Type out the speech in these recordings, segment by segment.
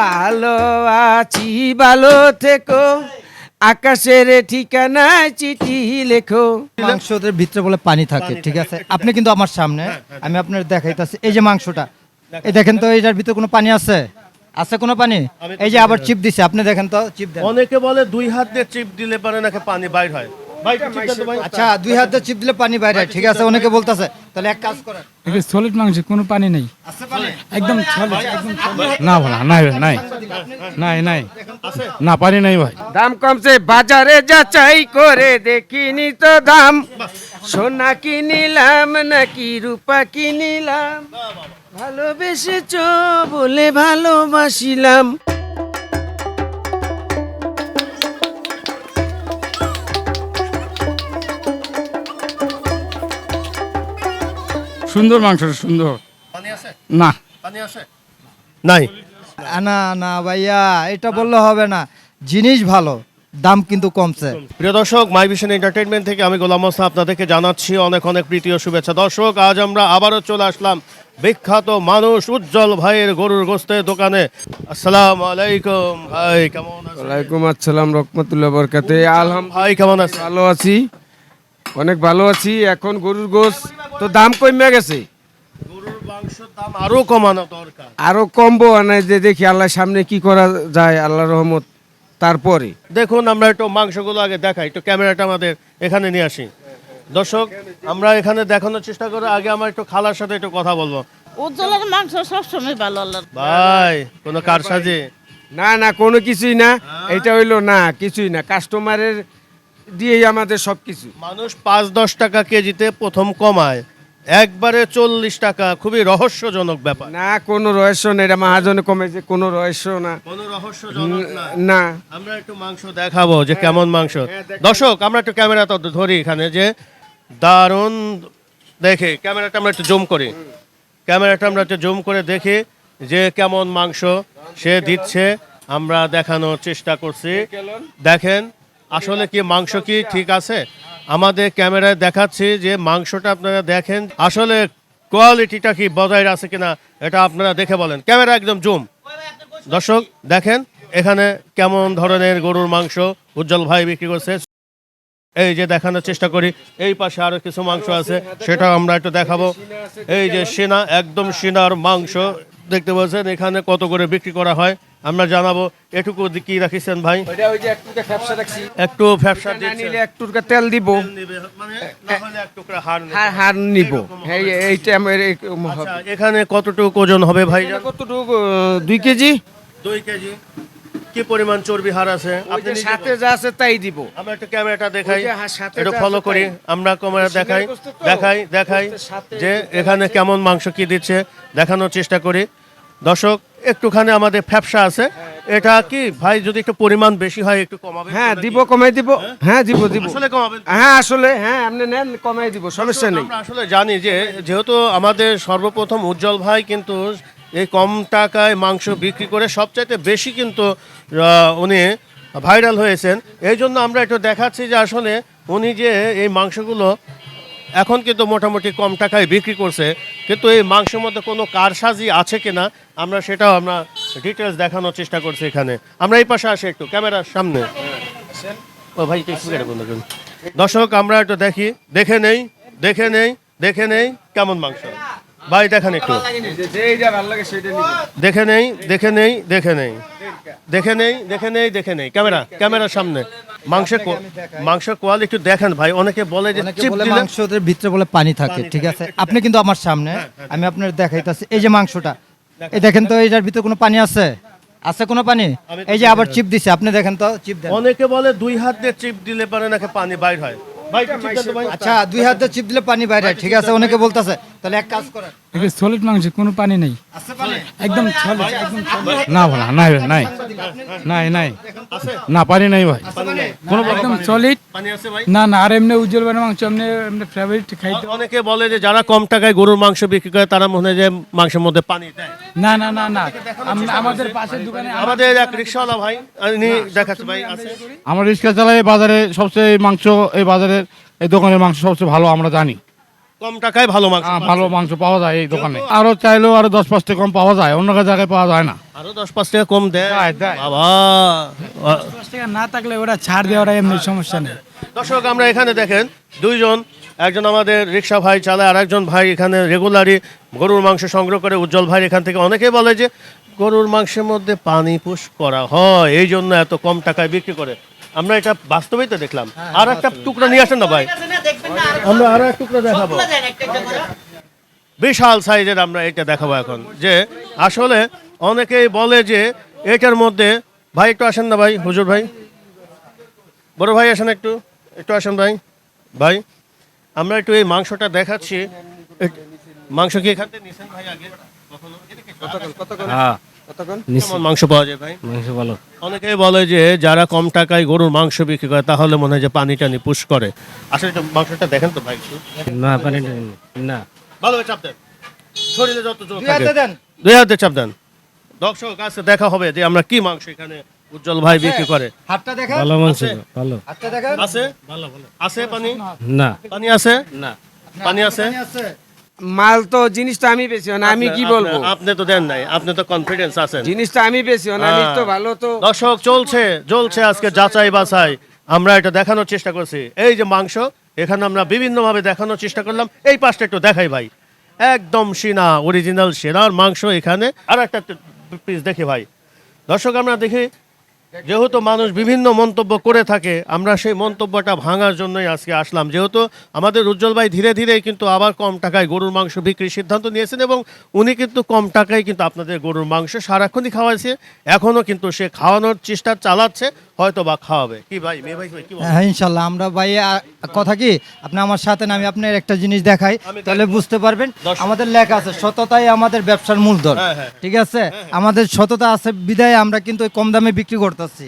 ভালো আছি ভালো থেকো। আকাশের ঠিকানায় চিঠি লেখো। মাংসের ভিতরে বলে পানি থাকে ঠিক আছে? আপনি কিন্তু আমার সামনে আমি আপনার দেখাইতেছি। এই যে মাংসটা এই দেখেন তো এটার ভিতরে কোনো পানি আছে? আছে কোনো পানি? এই যে আবার চিপ দিছে আপনি দেখেন তো চিপ দেন। অনেকে বলে দুই হাত দিয়ে চিপ দিলে পারে নাকি পানি বাইর হয়। আচ্ছা দুই হাতে চিপ দিলে পানি বাইরে ঠিক আছে অনেকে বলতেছে তাহলে এক কাজ করেন। সলিড মাংস কোনো পানি নেই। একদম। না ভাই নাই নাই। নাই নাই। না পানি নাই ভাই। দাম কমছে বাজারে যাচাই করে দেখিনি তো দাম। সোনা কিনিলাম নাকি রূপা কিনিলাম। ভালোবেসেছ বলে ভালোবাসিলাম। সুন্দর মাংস সুন্দর। না। পানি আছে? নাই। না না ভাইয়া এটা বললে হবে না। জিনিস ভালো দাম কিন্তু কমছে। প্রিয় দর্শক মাই ভিশন এন্টারটেইনমেন্ট থেকে আমি গোলাম মোস্তা আপনাদেরকে জানাচ্ছি অনেক অনেক প্রীতি ও শুভেচ্ছা। দর্শক আজ আমরা আবারও চলে আসলাম বিখ্যাত মানুষ উজ্জ্বল ভাইয়ের গরুর গোস্তের দোকানে। আসসালামু আলাইকুম ভাই কেমন আছেন? ওয়ালাইকুম আসসালাম রহমতুল্লাহ বরকাতে। আলহাম ভাই কেমন আছেন? ভালো আছি। অনেক ভালো আছি। এখন গরুর গোস তো দাম কমে গেছে। গরুর মাংসের দাম আরও কমানো দরকার। আরও কমবো মানে যে দেখি আল্লাহর সামনে কি করা যায় আল্লাহ রহমত তারপরে। দেখুন আমরা একটু মাংসগুলো আগে দেখাই একটু ক্যামেরাটা আমাদের এখানে নিয়ে আসি। দর্শক আমরা এখানে দেখানোর চেষ্টা করে আগে আমার একটু খালার সাথে একটু কথা বলব। উজ্জ্বলের মাংস সবসময় ভালো আল্লাহর ভাই কোনো কারসাজি? না না কোনো কিছুই না। এটা হইল না কিছুই না। কাস্টমারের দিয়েই আমাদের সব কিছু মানুষ পাঁচ দশ টাকা কেজিতে প্রথম কমায়। একবারে চল্লিশ টাকা খুবই রহস্যজনক ব্যাপার। না কোনো রহস্য নেই এটা মহাজনে কমেছে কোনো রহস্য না। কোনো রহস্যজনক না। না। আমরা একটু মাংস দেখাবো যে কেমন মাংস। দর্শক আমরা একটু ক্যামেরা তো ধরি এখানে যে দারুণ দেখে ক্যামেরাটা আমরা একটু জুম করি। ক্যামেরাটা আমরা একটু জুম করে দেখি যে কেমন মাংস সে দিচ্ছে। আমরা দেখানোর চেষ্টা করছি। দেখেন আসলে কি মাংস কি ঠিক আছে? আমাদের ক্যামেরায় দেখাচ্ছি যে মাংসটা আপনারা দেখেন। আসলে কোয়ালিটিটা কি বজায় আছে কিনা এটা আপনারা দেখে বলেন। ক্যামেরা একদম জুম। দর্শক, দেখেন এখানে কেমন ধরনের গরুর মাংস উজ্জ্বল ভাই বিক্রি করছে। এই যে দেখানোর চেষ্টা করি, এই পাশে আরও কিছু মাংস আছে সেটা আমরা একটু দেখাবো। এই যে সিনা, একদম সিনার মাংস, দেখতে পাচ্ছেন এখানে কত করে বিক্রি করা হয়। আমরা জানাব এটুকু কি রাখিছেন ভাই? একটু ফ্যাপসা নিলে একটু তেল দিব। মানে। হার নিব। আচ্ছা, এখানে কতটুকু ওজন হবে ভাই? কতটুকু দুই কেজি? দুই কেজি। কি পরিমাণ চর্বি হার আছে? আপনি সাথে যা আছে তাই দিব। আমরা একটু ক্যামেরাটা দেখাই। একটু ফলো করি। আমরা ক্যামেরা দেখাই। দেখাই দেখাই যে- এখানে কেমন মাংস কি দিচ্ছে দেখানোর চেষ্টা করি। দর্শক একটুখানি আমাদের ফ্যাপসা আছে। এটা কি? ভাই যদি একটু পরিমাণ বেশি হয় একটু কমাবে হ্যাঁ দিব কমাই দিব। হ্যাঁ? দিব দিব। আসলে কমাবে হ্যাঁ আসলে হ্যাঁ আপনি নেন কমাই দিব সমস্যা নেই। আমরা আসলে জানি যে যেহেতু আমাদের সর্বপ্রথম উজ্জ্বল ভাই কিন্তু এই কম টাকায় মাংস বিক্রি করে সবচাইতে বেশি কিন্তু উনি ভাইরাল হয়েছেন। এই জন্য আমরা একটু দেখাচ্ছি যে আসলে উনি যে এই মাংসগুলো এখন কিন্তু মোটামুটি কম টাকায় বিক্রি করছে। কিন্তু এই মাংসের মধ্যে কোনো কারসাজি আছে কিনা আমরা সেটাও আমরা ডিটেলস দেখানোর চেষ্টা করছি এখানে। আমরা এই পাশে আসি একটু ক্যামেরার সামনে। ও ভাই বন্ধ করুন। দর্শক আমরা একটু দেখি। দেখে নেই দেখে নেই দেখে নেই কেমন মাংস। ভাই দেখেন একটু। দেখে নেই দেখে নেই দেখে নেই। দেখে নেই দেখে নেই দেখে নেই। ক্যামেরা ক্যামেরার সামনে। মাংসের মাংসের একটু দেখেন ভাই অনেকে বলে যে চিপ দিলে মাংসের ভিতরে বলে পানি থাকে ঠিক আছে? আপনি কিন্তু আমার সামনে আমি আপনার দেখাইতেছি। এই যে মাংসটা এই দেখেন। তো এটার ভিতরে কোনো পানি আছে? আছে কোনো পানি? এই যে আবার চিপ দিছে আপনি দেখেন তো চিপ দেন। অনেকে বলে দুই হাত দিয়ে চিপ দিলে পারে নাকি পানি বাইর হয়। আচ্ছা দুই হাতে চিপ দিলে পানি বাইরে হয়, ঠিক আছে? অনেকে বলতেছে তাহলে এক কাজ করেন। সলিড মাংস কোনো পানি নেই। একদম। না ভাই নাই নাই। নাই নাই। না পানি নাই ভাই। কোনো একদম সলিড পানি আছে ভাই? না না আর এমনি উজ্জ্বল বানের মাংস এমনি এমনি ফেভারিট খাইতে অনেকে বলে যে যারা কম টাকায় গরুর মাংস বিক্রি করে তারা মনে হয় যে মাংসের মধ্যে পানি দেয়। না না না না। আমাদের পাশের দোকানে আমাদের এক রিক্সাওয়ালা ভাই উনি দেখাচ্ছে ভাই আছে? আমরা রিক্সা চালাই বাজারে সবচেয়ে এই মাংস এই বাজারের এই দোকানের মাংস সবচেয়ে ভালো আমরা জানি। কম টাকায় ভালো মাংস হ্যাঁ, ভালো মাংস পাওয়া যায় এই দোকানে। আরও চাইলেও আরও দশ পাঁচটা কম পাওয়া যায় অন্য জায়গায় পাওয়া যায় না। আরও দশ পাঁচ টাকা কম দেয়। দেয়, দেয়। বাবা। দশ টাকা না থাকলে ওরা ছাড় দেওয়ার এমনি সমস্যা নেই। দর্শক আমরা এখানে দেখেন দুইজন একজন আমাদের রিক্সা ভাই চালায় আর একজন ভাই এখানে রেগুলারই গরুর মাংস সংগ্রহ করে। উজ্জ্বল ভাই এখান থেকে অনেকেই বলে যে গরুর মাংসের মধ্যে পানি পুশ করা হয় এই জন্য এত কম টাকায় বিক্রি করে। আমরা এটা বাস্তবেই তো দেখলাম। আর একটা টুকরা নিয়ে আসেন না ভাই। আমরা আরও এক টুকরা দেখাবো। বিশাল সাইজের আমরা এটা দেখাবো এখন। যে আসলে অনেকেই বলে যে এটার মধ্যে ভাই একটু আসেন না ভাই হুজুর ভাই। বড় ভাই আসেন একটু একটু আসেন ভাই। ভাই আমরা একটু এই মাংসটা দেখাচ্ছি। মাংস কি এখান থেকে নিছেন ভাই আগে? কখনো? হ্যাঁ। কেমন মাংস পাওয়া যায় ভাই? মাংস ভালো। অনেকেই বলে যে যারা কম টাকায় গরুর মাংস বিক্রি করে তাহলে মনে হয় যে পানি টানি পুশ করে। আসলে একটু মাংসটা দেখেন তো ভাই একটু। না পানি না। ভালোভাবে চাপ দেন। শরীরে যত জোর থাকে। দেন। দুই হাতে চাপ দেন। দর্শক কাছে দেখা হবে যে আমরা কি মাংস এখানে উজ্জ্বল ভাই বিক্রি করে। হাতটা দেখেন। ভালো মাংস ভালো। হাতটা দেখেন। আছে? ভালো ভালো। আছে পানি? না। পানি আছে? না। পানি আছে। মাল তো জিনিসটা আমি বেশি না আমি কি বলব? আপনি তো দেন নাই আপনি তো কনফিডেন্স আছেন। জিনিসটা আমি বেশি না আমি তো ভালো তো। দর্শক চলছে চলছে আজকে যাচাই বাছাই। আমরা এটা দেখানোর চেষ্টা করছি। এই যে মাংস এখানে আমরা বিভিন্নভাবে দেখানোর চেষ্টা করলাম। এই পাশটা একটু দেখাই ভাই। একদম সিনা অরিজিনাল সেনার মাংস এখানে। আর একটা পিস দেখি ভাই। দর্শক আমরা দেখি যেহেতু মানুষ বিভিন্ন মন্তব্য করে থাকে আমরা সেই মন্তব্যটা ভাঙার জন্যই আজকে আসলাম। যেহেতু আমাদের উজ্জ্বল ভাই ধীরে ধীরে কিন্তু আবার কম টাকায় গরুর মাংস বিক্রির সিদ্ধান্ত নিয়েছেন এবং উনি কিন্তু কম টাকায় কিন্তু আপনাদের গরুর মাংস সারাক্ষণই খাওয়াইছে। এখনও কিন্তু সে খাওয়ানোর চেষ্টা চালাচ্ছে হয়তো বা খাওয়াবে। কি ভাই মেয়ে ভাই কি হ্যাঁ ইনশাল্লাহ। আমরা ভাই কথা কি আপনি আমার সাথে না আমি আপনার একটা জিনিস দেখাই। তাহলে বুঝতে পারবেন আমাদের লেখা আছে সততাই আমাদের ব্যবসার মূলধন। হ্যাঁ, হ্যাঁ। ঠিক আছে? আমাদের সততা আছে বিদায় আমরা কিন্তু কম দামে বিক্রি করতেছি।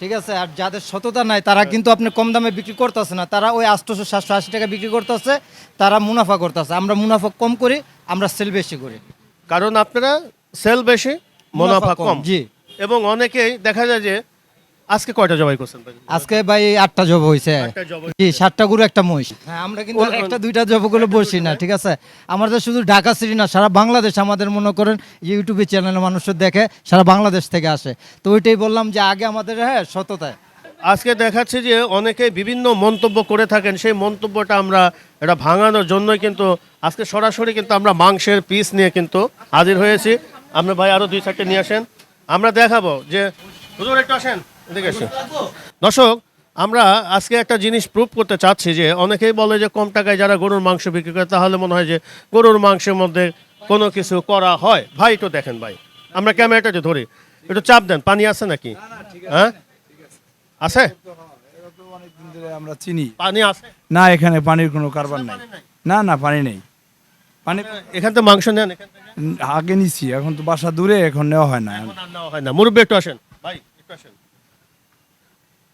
ঠিক আছে? আর যাদের সততা নাই তারা কিন্তু আপনি কম দামে বিক্রি করতেছে না। তারা ওই আটশোশো সাতশো আশি টাকা বিক্রি করতেছে তারা মুনাফা করতেছে। আমরা মুনাফা কম করি আমরা সেল বেশি করি। কারণ আপনারা সেল বেশি মুনাফা কম। জি। এবং অনেকেই দেখা যায় যে আজকে কয়টা জবাই করছেন আজকে ভাই আটটা জব হয়েছে জি সাতটা গরু একটা মহিষ? হ্যাঁ আমরা কিন্তু একটা দুইটা জবগুলো বসি না ঠিক আছে? আমাদের শুধু ঢাকা সিটি না সারা বাংলাদেশ আমাদের মনে করেন ইউটিউবে চ্যানেলে মানুষ দেখে সারা বাংলাদেশ থেকে আসে। তো ওইটাই বললাম যে আগে আমাদের হ্যাঁ সততায়। আজকে দেখাচ্ছে যে অনেকে বিভিন্ন মন্তব্য করে থাকেন সেই মন্তব্যটা আমরা এটা ভাঙানোর জন্যই কিন্তু আজকে সরাসরি কিন্তু আমরা মাংসের পিস নিয়ে কিন্তু হাজির হয়েছি। আমরা ভাই আরও দুই চারটে নিয়ে আসেন। আমরা দেখাবো যে হুজুর একটু আসেন। এদিকে আসেন দর্শক আমরা আজকে একটা জিনিস প্রুভ করতে চাচ্ছি যে অনেকেই বলে যে কম টাকায় যারা গরুর মাংস বিক্রি করে তাহলে মনে হয় যে গরুর মাংসের মধ্যে কোনো কিছু করা হয়। ভাই একটু দেখেন ভাই। আমরা ক্যামেরাটা যে ধরি। একটু চাপ দেন। পানি আছে নাকি? হ্যাঁ আছে। আমরা চিনি পানি আছে? না এখানে পানির কোনো কারবার নাই। না না পানি নেই। পানি এখান থেকে মাংস নেন আগে নিছি এখন তো বাসা দূরে এখন নেওয়া হয় না। নেওয়া হয় না। মুরব্বী একটু আসেন। ভাই একটু আসেন।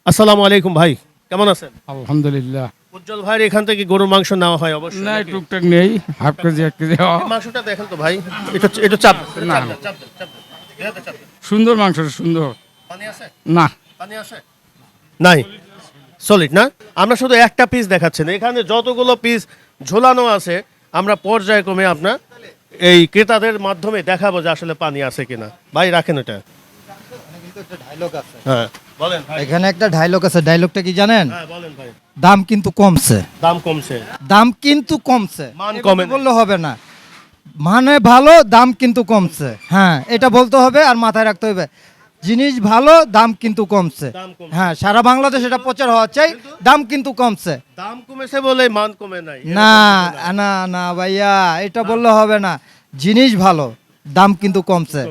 আসসালামু আলাইকুম ভাই কেমন আছেন? আলহামদুলিল্লাহ। উজ্জ্বল ভাইয়ের এখান থেকে গরুর মাংস নেওয়া হয় অবশ্যই না টুকটাক নেই হাফ কেজি এক কেজি মাংসটা দেখেন তো ভাই একটু একটু চাপ না। সুন্দর মাংস সুন্দর। পানি আছে? না। পানি আছে? নাই। সলিড না? আমরা শুধু একটা পিস দেখাচ্ছি না এখানে যতগুলো পিস ঝোলানো আছে আমরা পর্যায়ক্রমে আপনার এই ক্রেতাদের মাধ্যমে দেখাবো যে আসলে পানি আছে কিনা। ভাই রাখেন এটা। হ্যাঁ। বলেন ভাই। এখানে একটা ডায়লগ আছে ডায়লগটা কি জানেন? হ্যাঁ বলেন ভাই। দাম কিন্তু কমছে। দাম কমছে। দাম কিন্তু কমছে। মান কমে বললে হবে না। মানে ভালো দাম কিন্তু কমছে। হ্যাঁ এটা বলতে হবে আর মাথায় রাখতে হবে। জিনিস ভালো দাম কিন্তু কমছে। কমছে। হ্যাঁ সারা বাংলাদেশ এটা প্রচার হওয়া চাই দাম কিন্তু কমছে। দাম কমেছে বলে মান কমে নাই। না। না না ভাইয়া এটা বললে হবে না। জিনিস ভালো। দাম কিন্তু কমছে।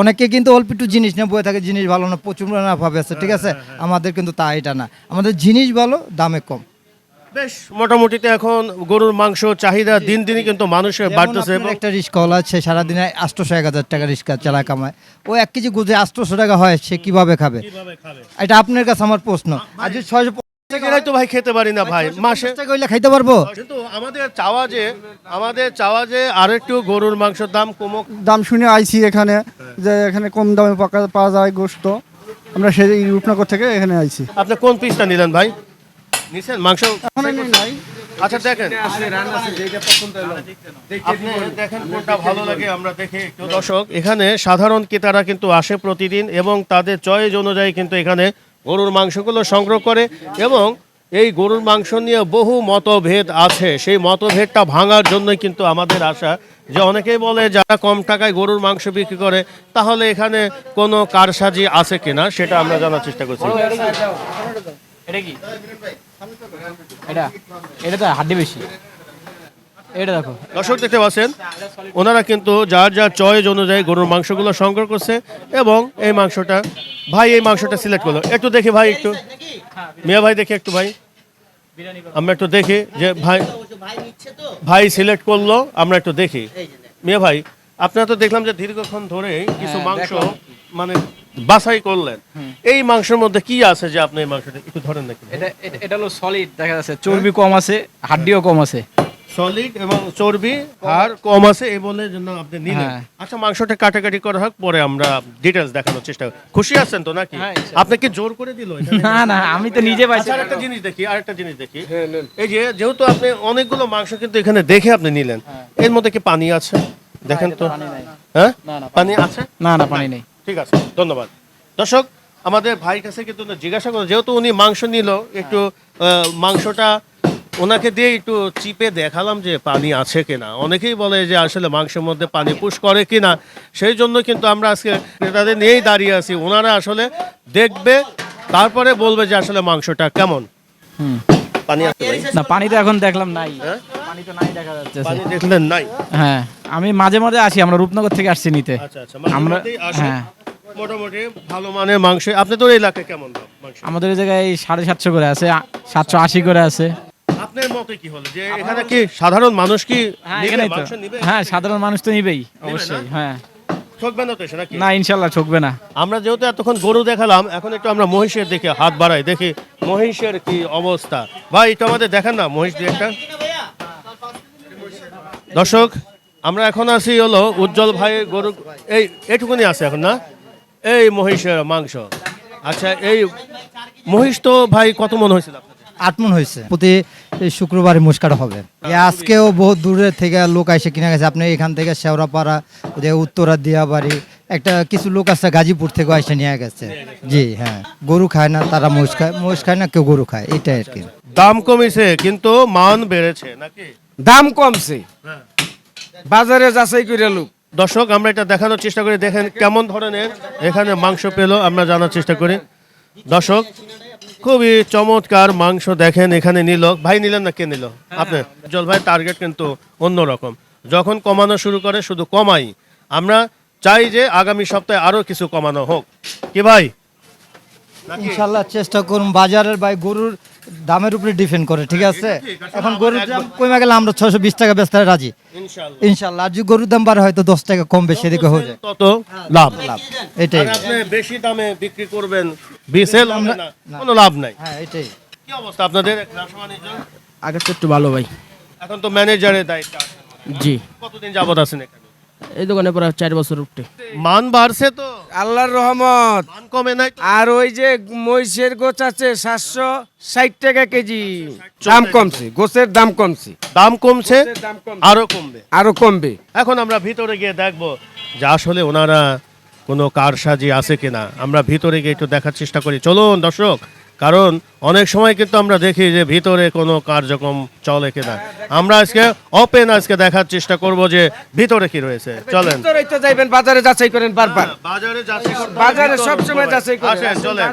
অনেকে কিন্তু অল্প একটু জিনিস নিয়ে বয়ে থাকে জিনিস ভালো না প্রচুর ভাবে আছে ঠিক আছে? আমাদের কিন্তু তা এটা না। আমাদের জিনিস ভালো দামে কম। বেশ মোটামুটিতে এখন গরুর মাংস চাহিদা দিন দিনই কিন্তু মানুষের বাড়তেছে একটা রিক্সাওয়ালা আছে সারাদিনে আটশোশো এক হাজার টাকা রিক্সা চালা কামায়। ও এক কেজি গুজে আটশোশো টাকা হয় সে কীভাবে খাবে? এটা আপনার কাছে আমার প্রশ্ন। যদি ছয়শো তো ভাই খেতে পারি না ভাই মাসে খাইতে পারব। কিন্তু আমাদের চাওয়া যে আমাদের চাওয়া যে আরেকটু গরুর মাংসের দাম কমুক। দাম শুনে আইছি এখানে যে এখানে কম দামে পাকা পাওয়া যায় গোস্ত আমরা সেই রূপনগর থেকে এখানে আইছি। আপনি কোন পিসটা নিলেন ভাই? নিছেন? মাংস? এখন নাই আচ্ছা দেখেন। আছে রান আছে যেটা পছন্দ হলো। আপনি দেখেন কোনটা ভালো লাগে আমরা দেখি একটু দর্শক। এখানে সাধারণ ক্রেতারা কিন্তু আসে প্রতিদিন এবং তাদের চয়েস অনুযায়ী কিন্তু এখানে গরুর মাংসগুলো সংগ্রহ করে এবং এই গরুর মাংস নিয়ে বহু মতভেদ আছে সেই মতভেদটা ভাঙার জন্যই কিন্তু আমাদের আশা যে অনেকেই বলে যারা কম টাকায় গরুর মাংস বিক্রি করে তাহলে এখানে কোনো কারসাজি আছে কিনা সেটা আমরা জানার চেষ্টা করছি এটা কি এটা এটা তো হাড্ডি বেশি এটা দেখো। দর্শক দেখতে পাচ্ছেন ওনারা কিন্তু যার যার চয়েস অনুযায়ী গরুর মাংসগুলো সংগ্রহ করছে এবং এই মাংসটা ভাই এই মাংসটা সিলেক্ট করল। একটু দেখি ভাই একটু। মিয়া ভাই দেখি একটু ভাই। আমরা একটু দেখি যে ভাই ভাই সিলেক্ট করল আমরা একটু দেখি। মিয়া ভাই আপনারা তো দেখলাম যে দীর্ঘক্ষণ ধরে কিছু মাংস মানে বাছাই করলেন। এই মাংসের মধ্যে কি আছে যে আপনি এই মাংসটা একটু ধরেন নাকি এটা এটা- এটা হলো সলিড দেখা যাচ্ছে চর্বি কম আছে হাড্ডিও কম আছে। সলিড এবং চর্বি আর কম আছে এই বলে জন্য আপনি নিলেন। হ্যাঁ। আচ্ছা মাংসটা কাটাকাটি করা হোক পরে আমরা ডিটেলস দেখানোর চেষ্টা করি। খুশি আছেন তো নাকি? হ্যাঁ, ইনশাআল্লাহ। আপনি কি জোর করে দিল না না আমি তো নিজে পাইছি। আচ্ছা আরেকটা জিনিস দেখি আরেকটা জিনিস দেখি। এই যে যেহেতু আপনি অনেকগুলো মাংস কিন্তু এখানে দেখে আপনি নিলেন এর মধ্যে কি পানি আছে? দেখেন তো। হ্যাঁ? না, না, পানি আছে? না না পানি নেই। ঠিক আছে ধন্যবাদ। দর্শক আমাদের ভাই কাছে কিন্তু জিজ্ঞাসা করো যেহেতু উনি মাংস নিল একটু আহ, মাংসটা ওনাকে দিয়ে একটু চিপে দেখালাম যে পানি আছে কিনা। অনেকেই বলে যে আসলে মাংসের মধ্যে পানি পুশ করে কিনা। সেই জন্য কিন্তু আমরা আজকে ক্রেতাদের নিয়েই দাঁড়িয়ে আছি। ওনারা আসলে দেখবে তারপরে বলবে যে আসলে মাংসটা কেমন। পানি আছে ভাই? না পানি তো এখন দেখলাম নাই। হ্যাঁ? পানি তো নাই দেখা যাচ্ছে। পানি দেখলেন নাই? হ্যাঁ আমি মাঝে মাঝে আসি আমরা রূপনগর থেকে আসছি নিতে। আচ্ছা আচ্ছা মাঝে আমরা মধ্যেই আসে। হ্যাঁ। মোটামুটি ভালো মানের মাংস। আপনি তো এই এলাকায় কেমন দাম মাংস? আমাদের এই জায়গায় সাড়ে সাতশো করে আছে সাতশো আশি করে আছে। আপনার মতে কি হলো? যে এখানে কি সাধারণ মানুষ কি হ্যাঁ নিবে, এখানেই তো। মাংস নিবে? হ্যাঁ সাধারণ মানুষ তো নিবেই অবশ্যই হ্যাঁ। ঠকবে না তো এসে নাকি? না ইনশাল্লাহ ঠকবে না। আমরা যেহেতু এতক্ষণ গরু দেখালাম এখন একটু আমরা মহিষের দিকে হাত বাড়াই দেখি মহিষের কি অবস্থা। ভাই একটু আমাদের দেখান না মহিষ দিয়ে একটা। দর্শক আমরা এখন আছি হলো উজ্জ্বল ভাইয়ের গরু এই এটুকুনি আছে এখন না? এই মহিষের মাংস। আচ্ছা এই মহিষ তো ভাই কত মন হয়েছিল আপনাদের? আটমন হয়েছে। প্রতি শুক্রবারে মুস্কাটা হবে। আজকেও বহুত দূরে থেকে লোক এসে কিনে গেছে। আপনি এখান থেকে শেওড়াপাড়া যে উত্তরা দিয়াবাড়ি একটা কিছু লোক আছে গাজীপুর থেকে এসে নিয়ে গেছে। জি হ্যাঁ। গরু খায় না তারা মহিষ খায় মহিষ খায় না কেউ গরু খায় এটাই আর কি। দাম কমেছে কিন্তু মান বেড়েছে নাকি? দাম কমছে। বাজারে যাচাই করে লোক। দর্শক আমরা এটা দেখানোর চেষ্টা করি। দেখেন কেমন ধরনের এখানে মাংস পেল আমরা জানার চেষ্টা করি। দর্শক খুবই চমৎকার মাংস দেখেন এখানে নিল। ভাই নিলেন না? কে নিল? আপনি? জল ভাই টার্গেট কিন্তু অন্যরকম যখন কমানো শুরু করে শুধু কমাই। আমরা চাই যে আগামী সপ্তাহে আরও কিছু কমানো হোক। কি ভাই? ইনশাল্লাহ চেষ্টা করুন। বাজারের ভাই গরুর দামের উপরে ডিপেন্ড করে ঠিক আছে? এখন গরুর দাম কমে গেলে আমরা ছশো বিশ টাকা বেচতে রাজি? ইনশাল্লাহ। আর যদি গরুর দাম বাড়ে হয়তো দশ টাকা কম বেশি এদিকে হয়ে যায়। তত লাভ। লাভ এটাই। আপনি বেশি দামে বিক্রি করবেন বিসেল কোনো লাভ নাই। হ্যাঁ এটাই। কি অবস্থা আপনাদের? ব্যবসা বাণিজ্য আগের তো একটু ভালো ভাই। এখন তো ম্যানেজারের দায়িত্ব আছে। জি। কতদিন যাবত আছেন এখানে? এই দোকানে প্রায় চার বছর উঠতে মান বাড়ছে তো। আল্লাহর রহমত। কমে নাই তো? আর ওই যে মহিষের গোছ আছে সাতশো ষাট টাকা কেজি। দাম কমছে গোছের দাম কমছে। দাম কমছে দাম কমছে। আরও কমবে। আরও কমবে। এখন আমরা ভিতরে গিয়ে দেখব যে আসলে ওনারা কোনো কারসাজি আছে কিনা। আমরা ভিতরে গিয়ে একটু দেখার চেষ্টা করি। চলুন দর্শক। কারণ অনেক সময় কিন্তু আমরা দেখি যে ভিতরে কোনো কার্যক্রম চলে কিনা। আমরা আজকে ওপেন আজকে দেখার চেষ্টা করব যে ভিতরে কি রয়েছে। চলেন। ভিতরেই তো যাইবেন বাজারে যাচাই করেন বারবার। বাজারে যাচাই বাজারে সবসময় যাচাই করে। আসেন আসেন, চলেন।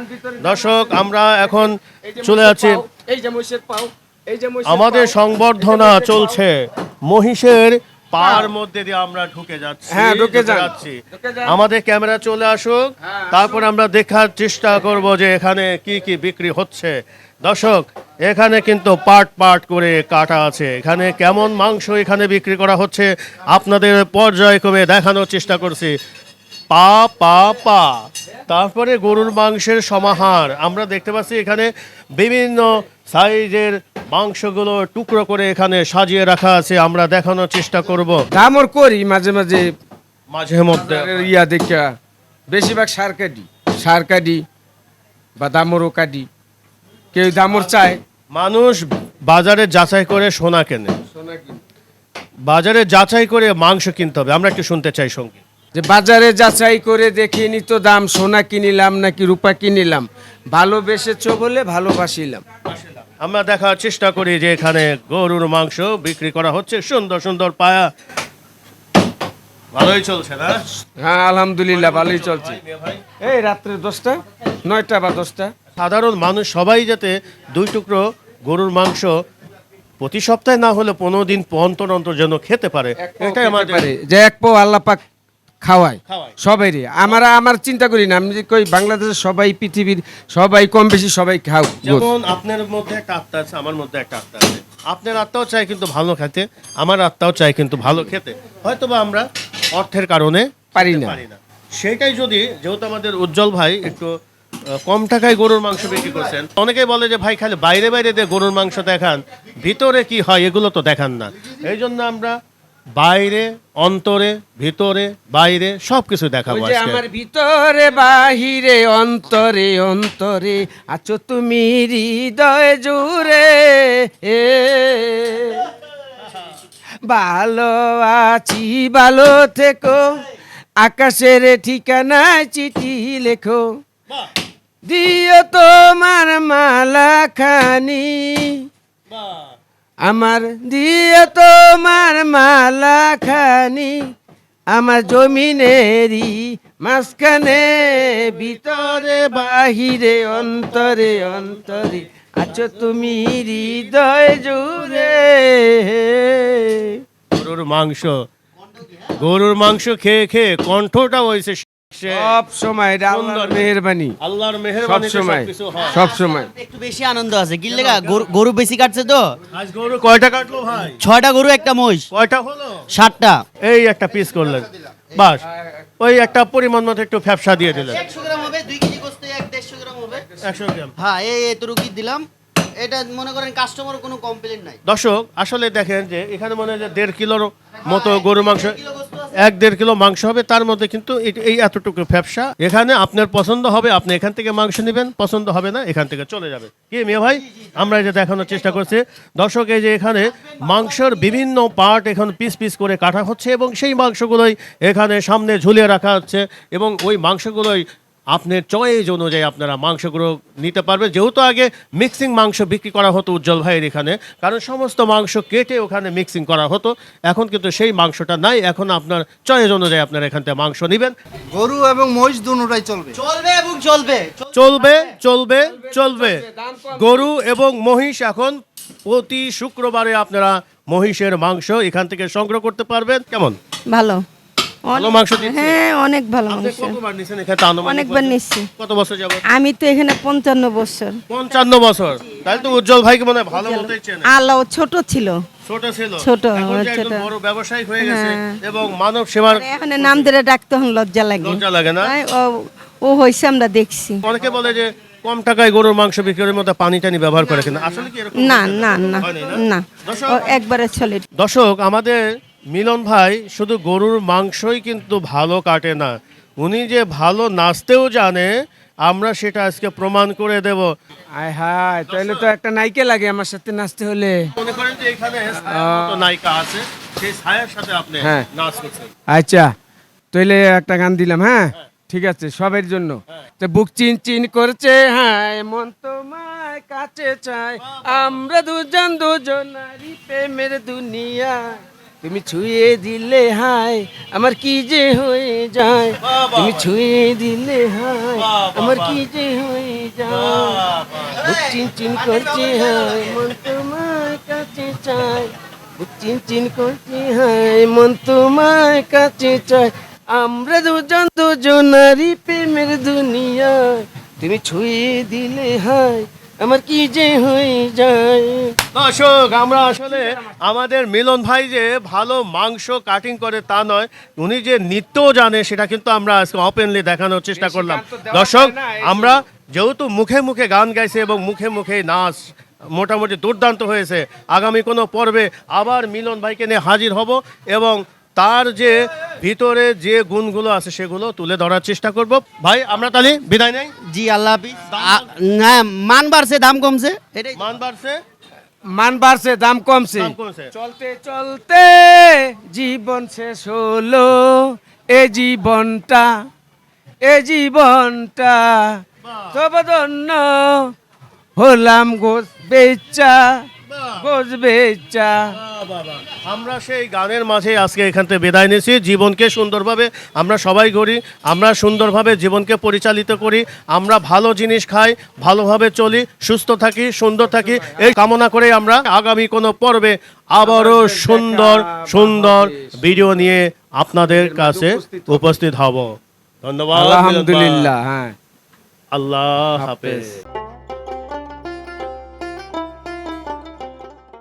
দর্শক আমরা এখন চলে আছি এই যে মহিষের পাও। এই যে আমাদের সংবর্ধনা চলছে মহিষের পার মধ্যে দিয়ে আমরা ঢুকে যাচ্ছি হ্যাঁ, ঢুকে যান। যাচ্ছি। আমাদের ক্যামেরা চলে আসুক হ্যাঁ, তারপর আমরা দেখার চেষ্টা করব যে এখানে কি কি বিক্রি হচ্ছে। দর্শক এখানে কিন্তু পার্ট পার্ট করে কাটা আছে। এখানে কেমন মাংস এখানে বিক্রি করা হচ্ছে আপনাদের পর্যায়ক্রমে দেখানোর চেষ্টা করছি। পা পা পা। তারপরে গরুর মাংসের সমাহার। আমরা দেখতে পাচ্ছি এখানে বিভিন্ন সাইজের মাংসগুলো টুকরো করে এখানে সাজিয়ে রাখা আছে আমরা দেখানোর চেষ্টা করব। দামর করি মাঝে মাঝে। মাঝে মধ্যে। ইয়া দেখা বেশিরভাগ সার কাটি সার কাটি বা দামরও কাটি কেউ দামর চায়। মানুষ বাজারে যাচাই করে সোনা কেনে। সোনা বাজারে যাচাই করে মাংস কিনতে হবে আমরা একটু শুনতে চাই সঙ্গে। যে বাজারে যাচাই করে দেখে নি তো দাম সোনা কিনিলাম নাকি রূপা কিনিলাম। ভালোবেসেছ বলে ভালোবাসিলাম। আমরা দেখার চেষ্টা করি যে এখানে গরুর মাংস বিক্রি করা হচ্ছে। সুন্দর সুন্দর পায়া। ভালোই চলছে না? হ্যাঁ আলহামদুলিল্লাহ ভালোই চলছে। এই রাত্রে দশটা নয়টা বা দশটা। সাধারণ মানুষ সবাই যাতে দুই টুকরো গরুর মাংস প্রতি সপ্তাহে না হলে পনেরো দিন অন্তর অন্তর যেন খেতে পারে এটাই আমাদের যে এক পো আল্লাহ পাক খাওয়ায়। খাওয়ায়। সবাই রে আমরা আমার চিন্তা করি না। আমি যে কই বাংলাদেশের সবাই পৃথিবীর সবাই কম বেশি সবাই খাও। যেমন আপনার মধ্যে একটা আত্মা আছে আমার মধ্যে একটা আত্মা আছে। আপনার আত্মাও চাই কিন্তু ভালো খেতে আমার আত্মাও চাই কিন্তু ভালো খেতে। হয়তো বা আমরা অর্থের কারণে পারি না। পারি না। সেটাই যদি যেহেতু আমাদের উজ্জ্বল ভাই একটু কম টাকায় গরুর মাংস বিক্রি করছেন অনেকেই বলে যে ভাই খালি বাইরে বাইরে দিয়ে গরুর মাংস দেখান ভিতরে কি হয় এগুলো তো দেখান না। এই জন্য আমরা বাইরে অন্তরে ভিতরে বাইরে সব কিছু দেখাবো আজকে। আমার ভিতরে বাহিরে অন্তরে অন্তরে আছো তুমি হৃদয় জুড়ে। এ ভালো আছি ভালো থেকো। আকাশের ঠিকানায় চিঠি লেখো। দিও তোমার মালা খানি আমার দিয়ে তোমার মালা খানি আমার জমিনেরই মাঝখানে, ভিতরে, বাহিরে, অন্তরে অন্তরে আছো তুমি হৃদয় জুড়ে। গরুর মাংস গরুর মাংস খেয়ে খেয়ে কণ্ঠটা হয়েছে সব সময় এটা আল্লাহর মেহেরবানি। আল্লাহর সব সময়। সব সময়। একটু বেশি আনন্দ আছে। কি লেগা গরু- বেশি কাটছে তো? আজ গরু কয়টা কাটলো ভাই? ছয়টা গরু একটা মহিষ। কয়টা হলো? সাতটা। এই একটা পিস করলেন বাস। ওই একটা পরিমাণ মতো একটু ফ্যাপসা দিয়ে দিলেন। একশো গ্রাম হবে দুই কেজি গোস্ত এক দেড়শো গ্রাম হবে। একশো গ্রাম। হ্যাঁ এই এতটুকু দিলাম। এটা মনে করেন কাস্টমার কোনো কমপ্লেন নাই। দর্শক আসলে দেখেন যে এখানে মনে হয় যে দেড় কিলোর মতো গরু মাংস এক দেড় কিলো মাংস হবে, তার মধ্যে কিন্তু এই- এতটুকু ফ্যাপসা। এখানে আপনার পছন্দ হবে, আপনি এখান থেকে মাংস নেবেন, পছন্দ হবে না, এখান থেকে চলে যাবে। কি মেয়ে ভাই? আমরা এটা দেখানোর চেষ্টা করছি। দর্শক, এই যে এখানে মাংসের বিভিন্ন পার্ট এখন পিস পিস করে কাটা হচ্ছে এবং সেই মাংসগুলোই এখানে সামনে ঝুলিয়ে রাখা হচ্ছে এবং ওই মাংসগুলোই আপনার চয়েস অনুযায়ী আপনারা মাংসগুলো নিতে পারবে। যেহেতু আগে মিক্সিং মাংস বিক্রি করা হতো উজ্জ্বল ভাইয়ের এখানে কারণ সমস্ত মাংস কেটে ওখানে মিক্সিং করা হতো। এখন কিন্তু সেই মাংসটা নাই। এখন আপনার চয়েস অনুযায়ী আপনারা এখান থেকে মাংস নেবেন। গরু এবং মহিষ দুটাই চলবে। চলবে এবং চলবে। চলবে চলবে। চলবে গরু এবং মহিষ এখন প্রতি শুক্রবারে আপনারা মহিষের মাংস এখান থেকে সংগ্রহ করতে পারবেন। কেমন? ভালো? হ্যাঁ অনেক ভালো মাংস। অনেকবার নিচ্ছি কত বছর যাবত? আমি তো এখানে পঞ্চান্ন বছর। পঞ্চান্ন বছর। তাহলে তো উজ্জ্বল ভাইকে মনে ভালো মতোই চেনে। আল্লাহ ছোট ছিল। ছোট ছিল। ছোট, এখন যে ছোট। একজন বড় ব্যবসায়ী হয়ে গেছে। এবং মানব সেবার এখন নাম ধরে ডাকতে হন লজ্জা লাগে। লজ্জা লাগে না? ও হয়েছে আমরা দেখছি। অনেকে বলে যে কম টাকায় গরুর মাংস বিক্রির মধ্যে পানি টানি ব্যবহার করে কিনা। আসলে কি এরকম না না না না? একবারে চলে দর্শক আমাদের মিলন ভাই শুধু গরুর মাংসই কিন্তু ভালো কাটে না। উনি যে ভালো নাচতেও জানে আমরা সেটা আজকে প্রমাণ করে দেব। আয় হায় তাহলে তো একটা নাইকে লাগে আমার সাথে নাচতে হলে। মনে করেন যে এখানে ছায়ার মতো নায়িকা আছে সেই ছায়ার সাথে আপনি হ্যাঁ। নাচ করছেন। আচ্ছা তাহলে একটা গান দিলাম হ্যাঁ? ঠিক আছে সবের জন্য। তো বুক চিন চিন করছে হ্যাঁ মন তোমায় কাছে চায়। আমরা দুজন দুজন নারী প্রেমের দুনিয়া। তুমি ছুঁয়ে দিলে হায় আমার কি যে হয়ে যায়? তুমি ছুঁয়ে দিলে হায় আমার কি যে হয়ে যায়? চিন চিন করছে হায় মন তোমায় কাছে চায়। চিন চিন করছে হায় মন তোমায় কাছে চায়। আমরা দুজন দুজনারই প্রেমের দুনিয়া তুমি ছুঁয়ে দিলে হায় আমার কি যে হয়ে যায়? দর্শক আমরা আসলে আমাদের মিলন ভাই যে ভালো মাংস কাটিং করে তা নয় উনি যে নৃত্য জানে সেটা কিন্তু আমরা আজকে ওপেনলি দেখানোর চেষ্টা করলাম। দর্শক আমরা যেহেতু মুখে মুখে গান গাইছে এবং মুখে মুখে নাচ মোটামুটি দুর্দান্ত হয়েছে আগামী কোনো পর্বে আবার মিলন ভাইকে নিয়ে হাজির হব এবং তার যে ভিতরে যে গুণগুলো আছে সেগুলো তুলে ধরার চেষ্টা করব। ভাই আমরা তাহলে বিদায় নেই? জি আল্লাহ হাফিজ। না মান বাড়ছে দাম কমছে মান বাড়ছে? মান বাড়ছে দাম কমছে। চলতে চলতে জীবন শেষ হলো এ জীবনটা এ জীবনটা। তবে ধন্য হলাম গোস বেচা। বেচা আমরা সেই গানের মাঝে আজকে এখান থেকে বিদায় নিয়েছি। জীবনকে সুন্দরভাবে আমরা সবাই করি আমরা সুন্দরভাবে জীবনকে পরিচালিত করি আমরা ভালো জিনিস খাই ভালোভাবে চলি সুস্থ থাকি সুন্দর থাকি এই কামনা করে আমরা আগামী কোনো পর্বে আবারও সুন্দর সুন্দর ভিডিও নিয়ে আপনাদের কাছে উপস্থিত হব। ধন্যবাদ আলহামদুলিল্লাহ হ্যাঁ। আল্লাহ হাফেজ।